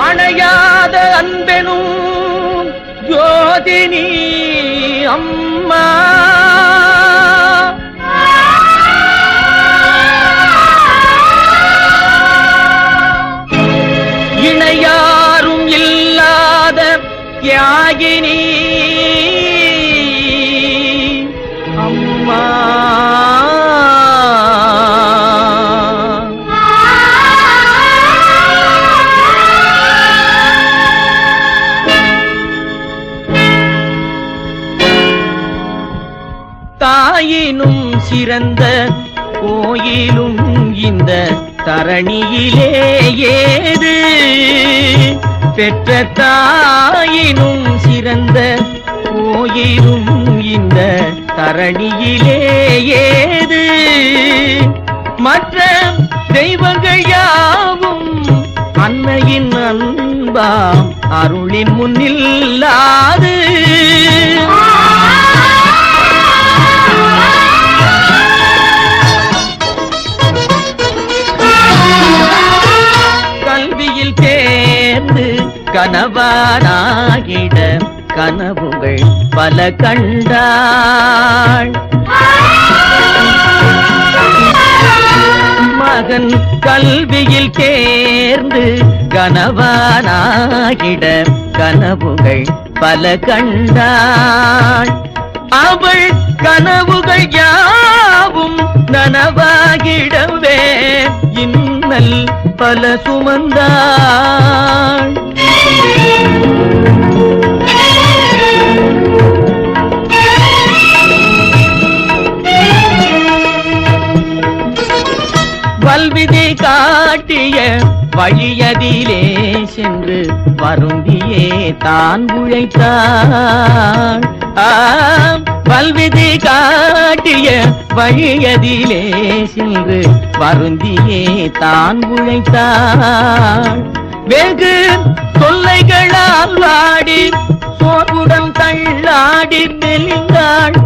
அணையாத அன்பெனும் ஜோதினி அம்மா. இணையாரும் இல்லாத தியாகினி தாயினும் சிறந்த கோயிலும் இந்த தரணியிலே ஏது? பெற்ற தாயினும் சிறந்த கோயிலும் இந்த தரணியிலே ஏது? மற்ற தெய்வங்கள் யாவும் அன்னையின் அன்பாம் அருளின் முன்னில்லாது. கனவானாகிட கனவுகள் பல கண்டாள். மகன் கல்வியில் தேர்ந்து கனவானாகிட கனவுகள் பல கண்டாள். அவள் கனவுகள் யாவும் நனவாகிடம். இன்னல் பல சுமந்தாள். வல்விதை காட்டிய வழியதிலே சென்று வருந்தியே தான் உழைத்தாள். பல்விதை காட்டிய வழியதிலே சென்று வருந்தியே தான் உழைத்தாள். வெகு தொல்லைகளால் வாடி சோர்வுடன் தள்ளாடி மெலிந்தாள்.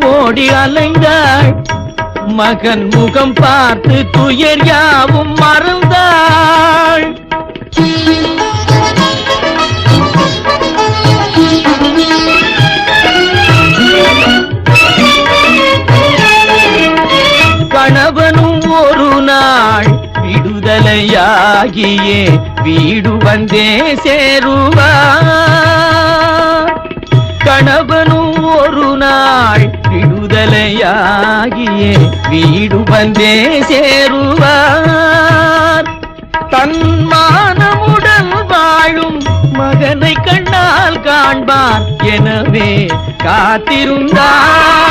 ஓடி அலைந்தாள். மகன் முகம் பார்த்து துயர் யாவும் மறந்தாள். விடுதலையாகியே வீடு வந்தே சேருவா. கணவனும் ஒரு நாள் விடுதலையாகியே வீடு வந்தே சேருவார். தன்மானமுடன் வாழும் மகனை கண்ணால் காண்பார். எனவே காத்திருந்தார்.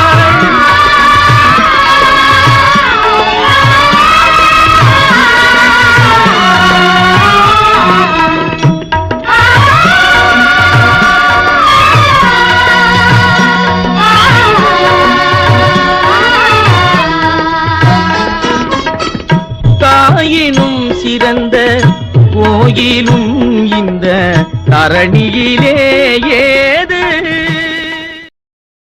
கோயிலும் இந்த தரணியிலே ஏது?